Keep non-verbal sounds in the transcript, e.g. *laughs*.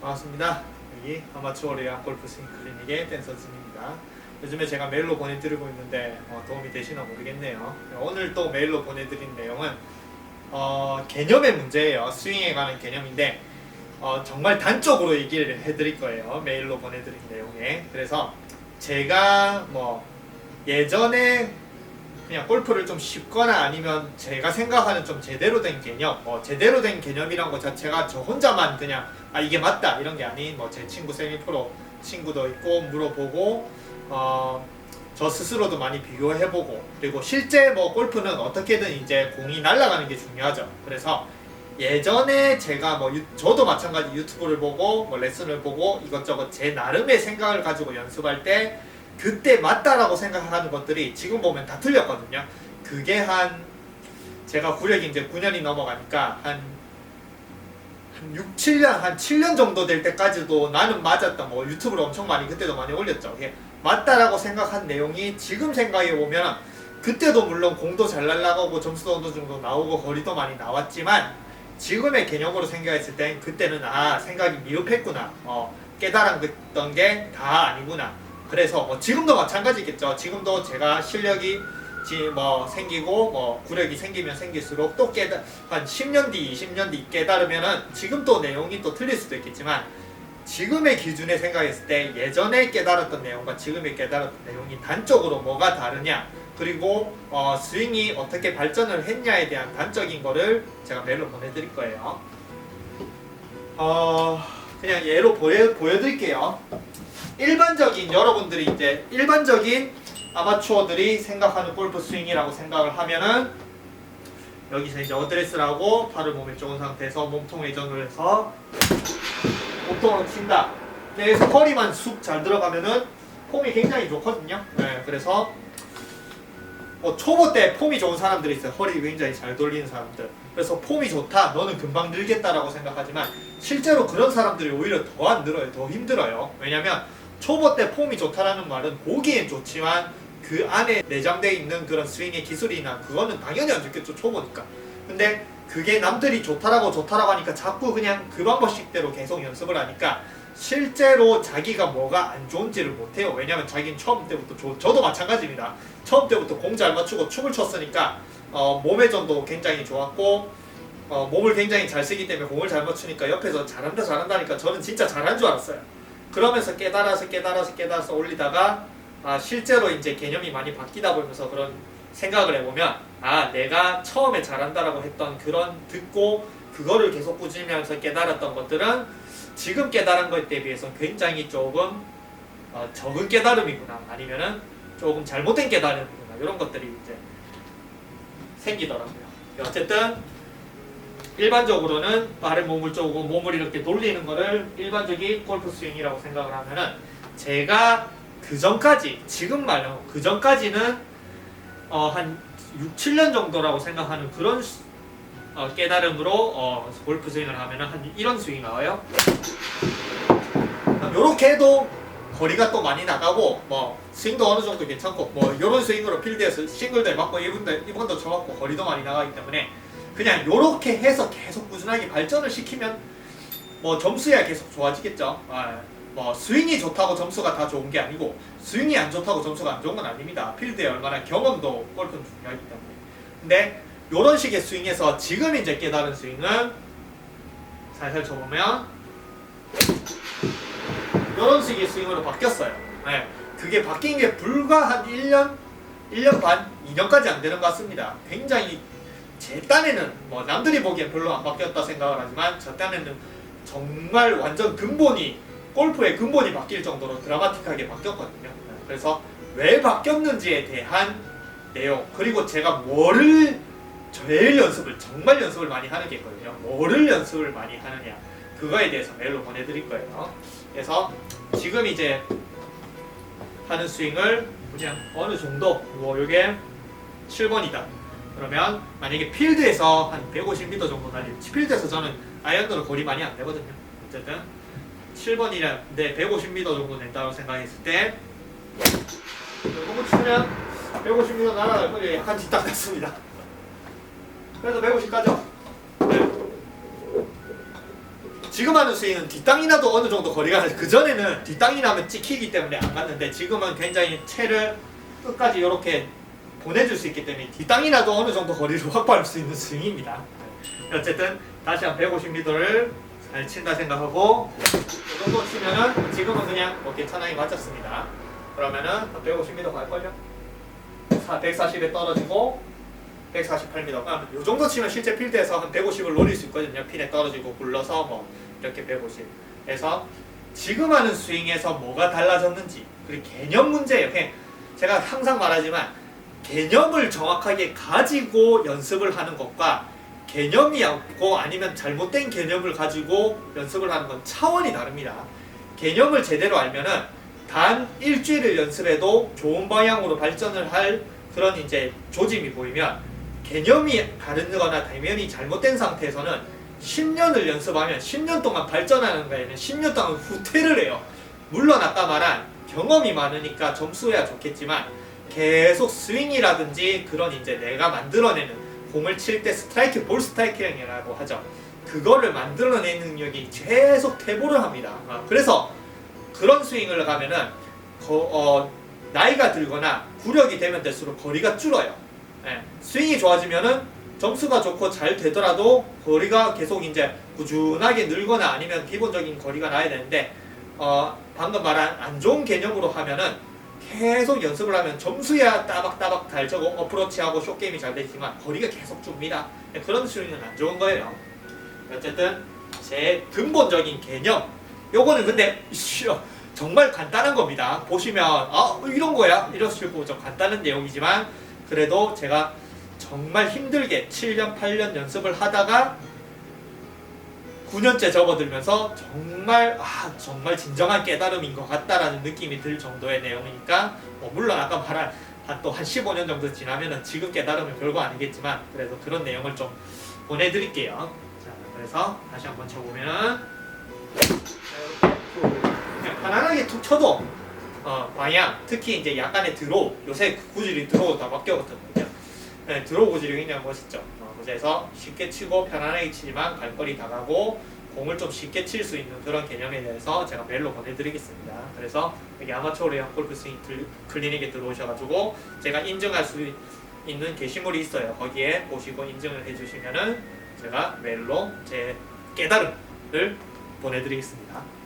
반갑습니다. 여기 아마추어 레아 골프 스윙 클리닉의 댄서진입니다. 요즘에 제가 메일로 보내드리고 있는데 어, 도움이 되시나 모르겠네요. 오늘 또 메일로 보내드린 내용은 어, 개념의 문제예요. 스윙에 관한 개념인데 어, 정말 단적으로 얘기를 해드릴 거예요. 메일로 보내드린 내용에. 그래서 제가 뭐 예전에 그냥 골프를 좀 쉽거나 아니면 제가 생각하는 좀 제대로 된 개념, 뭐 제대로 된 개념이란 것 자체가 저 혼자만 그냥 아 이게 맞다 이런 게 아닌 뭐 제 친구 세미 프로 친구도 있고 물어보고 어, 저 스스로도 많이 비교해보고 그리고 실제 뭐 골프는 어떻게든 이제 공이 날아가는 게 중요하죠. 그래서 예전에 제가 뭐 유- 저도 마찬가지 유튜브를 보고 뭐 레슨을 보고 이것저것 제 나름의 생각을 가지고 연습할 때 그때 맞다라고 생각하는 것들이 지금 보면 다 틀렸거든요. 그게 한 제가 구력이 이제 9년이 넘어가니까 한, 한 6, 7년, 한 7년 정도 될 때까지도 나는 맞았다. 뭐 유튜브로 엄청 많이 그때도 많이 올렸죠. 이게 맞다라고 생각한 내용이 지금 생각해 보면 그때도 물론 공도 잘 날라가고 점수도 어느 정도 나오고 거리도 많이 나왔지만 지금의 개념으로 생각했을 땐 그때는 아 생각이 미흡했구나. 어, 깨달았던 게 다 아니구나. 그래서 뭐 지금도 마찬가지겠죠. 지금도 제가 실력이 뭐 생기고 뭐 구력이 생기면 생길수록 또 깨달 한 10년 뒤, 20년 뒤 깨달으면은 지금 또 내용이 또 틀릴 수도 있겠지만 지금의 기준에 생각했을 때 예전에 깨달았던 내용과 지금에 깨달았던 내용이 단적으로 뭐가 다르냐 그리고 어, 스윙이 어떻게 발전을 했냐에 대한 단적인 거를 제가 메일로 보내드릴 거예요. 어, 그냥 예로 보여, 보여드릴게요. 일반적인 여러분들이 이제 일반적인 아마추어들이 생각하는 골프 스윙이라고 생각을 하면은 여기서 이제 어드레스를 하고 팔을 몸에 좋은 상태에서 몸통 회전을 해서 몸통으로 친다. 그래서 허리만 쑥 잘 들어가면은 폼이 굉장히 좋거든요. 네, 그래서 뭐 초보 때 폼이 좋은 사람들이 있어요. 허리 굉장히 잘 돌리는 사람들. 그래서 폼이 좋다. 너는 금방 늘겠다라고 생각하지만 실제로 그런 사람들이 오히려 더 안 늘어요. 더 힘들어요. 왜냐면 초보 때 폼이 좋다라는 말은 보기엔 좋지만 그 안에 내장돼 있는 그런 스윙의 기술이나 그거는 당연히 안 좋겠죠. 초보니까. 근데 그게 남들이 좋다라고 좋다라고 하니까 자꾸 그냥 그 방법식대로 계속 연습을 하니까 실제로 자기가 뭐가 안 좋은지를 못해요. 왜냐면 자기는 처음 때부터 저, 저도 마찬가지입니다. 처음 때부터 공 잘 맞추고 춤을 췄으니까 어, 몸의 전도 굉장히 좋았고 어, 몸을 굉장히 잘 쓰기 때문에 공을 잘 맞추니까 옆에서 잘한다 잘한다니까 저는 진짜 잘한 줄 알았어요. 그러면서 깨달아서 깨달아서 깨달아서 올리다가 아, 실제로 이제 개념이 많이 바뀌다 보면서 그런 생각을 해보면 아 내가 처음에 잘한다라고 했던 그런 듣고 그거를 계속 꾸준히 하면서 깨달았던 것들은 지금 깨달은 것에 비해서 굉장히 조금 어, 적은 깨달음이구나 아니면은 조금 잘못된 깨달음이구나 이런 것들이 이제 생기더라고요. 어쨌든 일반적으로는 발의 몸을 쪼고 몸을 이렇게 돌리는 거를 일반적인 골프 스윙이라고 생각을 하면은 제가 그 전까지 지금 말로 그 전까지는 어, 한 6, 7년 정도라고 생각하는 그런 스- 어, 깨달음으로 어, 골프 스윙을 하면은 한 이런 스윙이 나와요. 요렇게 해도 거리가 또 많이 나가고 뭐 스윙도 어느 정도 괜찮고 뭐 요런 스윙으로 필드에서 싱글도 맞고 이분도 이분도 쳐맞고 거리도 많이 나가기 때문에 그냥 요렇게 해서 계속 꾸준하게 발전을 시키면 뭐 점수야 계속 좋아지겠죠. 아, 뭐 스윙이 좋다고 점수가 다 좋은 게 아니고 스윙이 안 좋다고 점수가 안 좋은 건 아닙니다. 필드에 얼마나 경험도 골프는 중요하기 때문에. 근데 요런 식의 스윙에서 지금 이제 깨달은 스윙은 살살 쳐보면 요런 식의 스윙으로 바뀌었어요. 네. 그게 바뀐 게 불과 한 1년, 1년 반, 2년까지 안 되는 것 같습니다. 굉장히 제 딴에는 뭐 남들이 보기엔 별로 안 바뀌었다 생각을 하지만 저 딴에는 정말 완전 근본이 골프의 근본이 바뀔 정도로 드라마틱하게 바뀌었거든요. 네. 그래서 왜 바뀌었는지에 대한 내용 그리고 제가 뭐를 제일 연습을 정말 연습을 많이 하는 게 있거든요. 뭐를 연습을 많이 하느냐 그거에 대해서 메일로 보내드릴 거예요. 그래서 지금 이제 하는 스윙을 그냥 어느 정도 뭐 요게 7번이다. 그러면 만약에 필드에서 한 150m 정도 날리는 필드에서 저는 아이언으로 거리 많이 안 되거든요. 어쨌든 7번이라는데 150m 정도 낸다고 생각했을 때 요거 치면 150m 날아갈 거리 약간 뒤딱 같습니다. 그래서 150 가죠. 네. 지금 하는 스윙은 뒷땅이 나도 어느 정도 거리가 그 전에는 뒷땅이 나면 찍히기 때문에 안 갔는데 지금은 굉장히 채를 끝까지 이렇게 보내줄 수 있기 때문에 뒷땅이 나도 어느 정도 거리를 *laughs* 확보할 수 있는 스윙입니다. 네. 어쨌든 다시 한 150m를 잘 친다 생각하고 이 정도 치면은 지금은 그냥 뭐 괜찮아게 맞았습니다. 그러면은 한 150m 갈걸요? 140에 떨어지고 148m. 그러니까 이 정도 치면 실제 필드에서 한 150을 노릴 수 있거든요. 핀에 떨어지고 굴러서 뭐 이렇게 150. 그래서 지금 하는 스윙에서 뭐가 달라졌는지 그리고 개념 문제예요. 제가 항상 말하지만 개념을 정확하게 가지고 연습을 하는 것과 개념이 없고 아니면 잘못된 개념을 가지고 연습을 하는 건 차원이 다릅니다. 개념을 제대로 알면은 단 일주일을 연습해도 좋은 방향으로 발전을 할 그런 이제 조짐이 보이면 개념이 다르거나 대면이 잘못된 상태에서는 10년을 연습하면 10년 동안 발전하는 거에는 10년 동안 후퇴를 해요. 물론 아까 말한 경험이 많으니까 점수야 좋겠지만 계속 스윙이라든지 그런 이제 내가 만들어내는 공을 칠 때 스트라이크 볼 스트라이크형이라고 하죠. 그거를 만들어내는 능력이 계속 퇴보를 합니다. 아, 그래서 그런 스윙을 가면은 거- 어, 나이가 들거나 구력이 되면 될수록 거리가 줄어요. 예, 스윙이 좋아지면은 점수가 좋고 잘 되더라도 거리가 계속 이제 꾸준하게 늘거나 아니면 기본적인 거리가 나야 되는데 어, 방금 말한 안 좋은 개념으로 하면은 계속 연습을 하면 점수야 따박따박 달저고 어프로치하고 숏게임이 잘 되지만 거리가 계속 줍니다. 예, 그런 스윙은 안 좋은 거예요. 어쨌든 제 근본적인 개념 요거는 근데 이씨요, 정말 간단한 겁니다. 보시면 아 이런 거야 이러실 거좀 간단한 내용이지만 그래도 제가 정말 힘들게 7년 8년 연습을 하다가 9년째 접어들면서 정말 아 정말 진정한 깨달음인 것 같다라는 느낌이 들 정도의 내용이니까 뭐 물론 아까 말한 또한 15년 정도 지나면은 지금 깨달으면 별거 아니겠지만 그래도 그런 내용을 좀 보내드릴게요. 자 그래서 다시 한번 쳐보면 그냥 편안하게 툭 쳐도 어, 방향 특히 이제 약간의 드로우 요새 구질이 드로우 다 바뀌었거든요. 네, 드로우 구질이 굉장히 멋있죠. 어, 그래서 쉽게 치고 편안하게 치지만 발걸이 다가고 공을 좀 쉽게 칠 수 있는 그런 개념에 대해서 제가 메일로 보내드리겠습니다. 그래서 여기 아마추어 레이언 골프 스윙 들- 클리닉에 들어오셔가지고 제가 인증할 수 있는 게시물이 있어요. 거기에 보시고 인증을 해주시면은 제가 메일로 제 깨달음을 보내드리겠습니다.